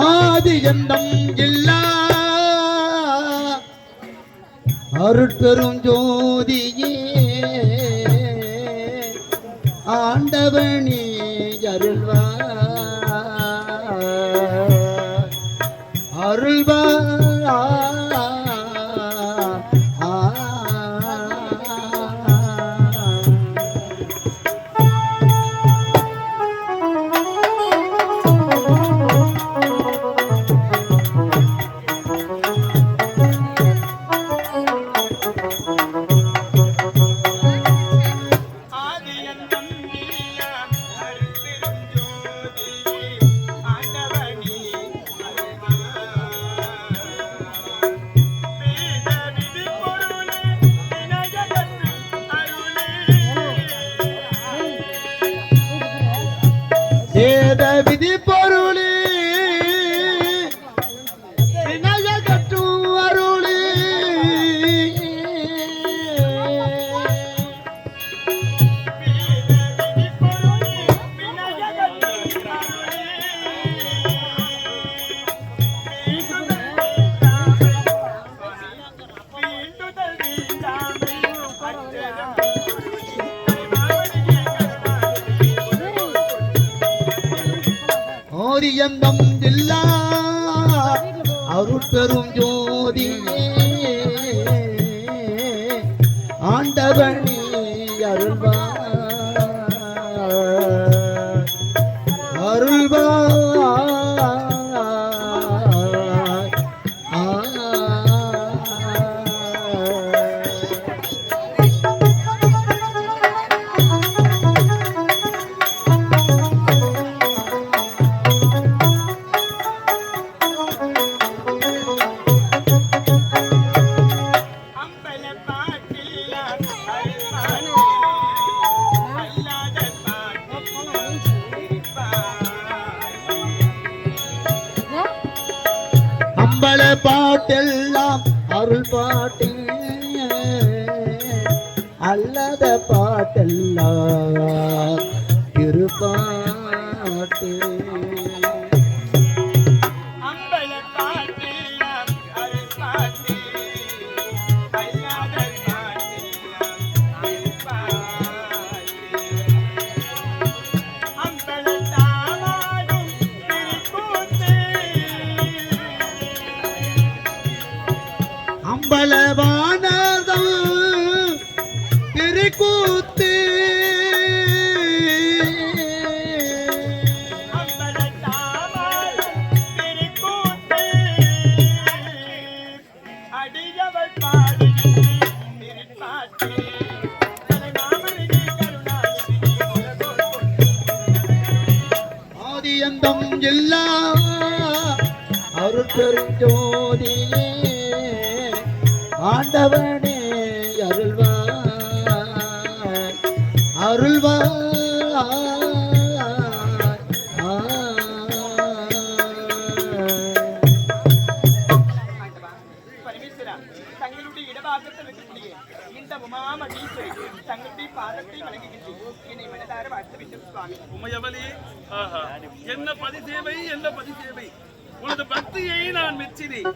ஆதி எந்தம் இல்லா அருட்பெரும் ஜோதியே ஆண்டவனே அருள்வா bebe de pó. ஆரியந்தம் இல்லா அருட்பெரும் ஜோதி ஆண்டவன் பாட்டெல்லாம் அருள் பாட்டு அல்லத பாட்டெல்லாம் திருப்பாட்டு அம்பலவானதம் திருக்கூத்து. ஆதியந்தம் எல்லா அருட்பெரும் ஜோதியே. ஆண்டவனே அருள்வாய். அருள்வாய். என்ன பதி சேவை என்ன பதி சேவை உனது பக்தியை நான் மெச்சினேன்.